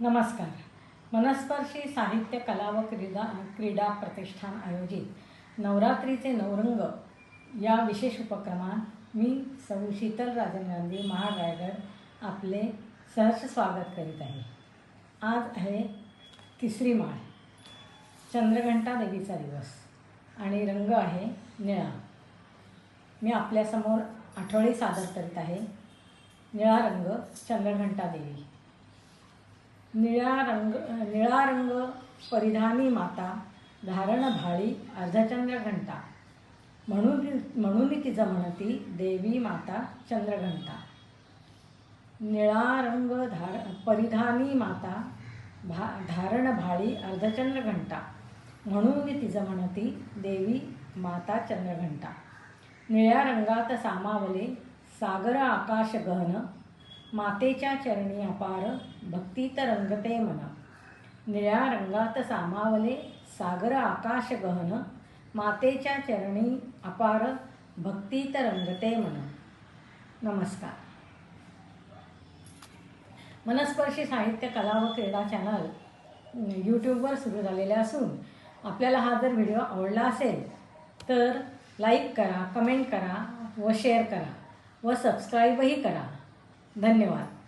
नमस्कार. मनस्पर्शी साहित्य कला व क्रीडा क्रीडा प्रतिष्ठान आयोजित नवरात्रीचे नवरंग या विशेष उपक्रमात मी सौ शीतल राजन गांधी महारायगड आपले सहर्ष स्वागत करीत आहे. आज आहे तिसरी माळ चंद्रघंटा देवीचा दिवस आणि रंग आहे निळा. मी आपल्यासमोर आठवडी सादर करीत आहे. निळा रंग चंद्रघंटा देवी. निळा रंग निळा रंग परिधानी माता धारण भाळी अर्धचंद्र घंटा. म्हणून म्हणून तिचं म्हणती देवी माता चंद्रघंटा निळा रंग धार परिधानी माता भा धारण भाळी अर्धचंद्र घंटा. म्हणून तिचं म्हणती देवी माता चंद्रघंटा निळ्या रंगात सामावले सागर आकाश गहन मातेच्या चरणी अपार भक्तीत रंगते मना. निळ्या रंगात सामावले सागर आकाश गहन. मातेच्या चरणी अपार भक्तीत रंगते मना. नमस्कार. मनस्पर्शी साहित्य कला व क्रीडा चॅनल यूट्यूबवर सुरू झालेले असून आपल्याला हा जर व्हिडिओ आवडला असेल तर लाईक करा कमेंट करा व शेअर करा व सबस्क्राईबही करा. धन्यवाद.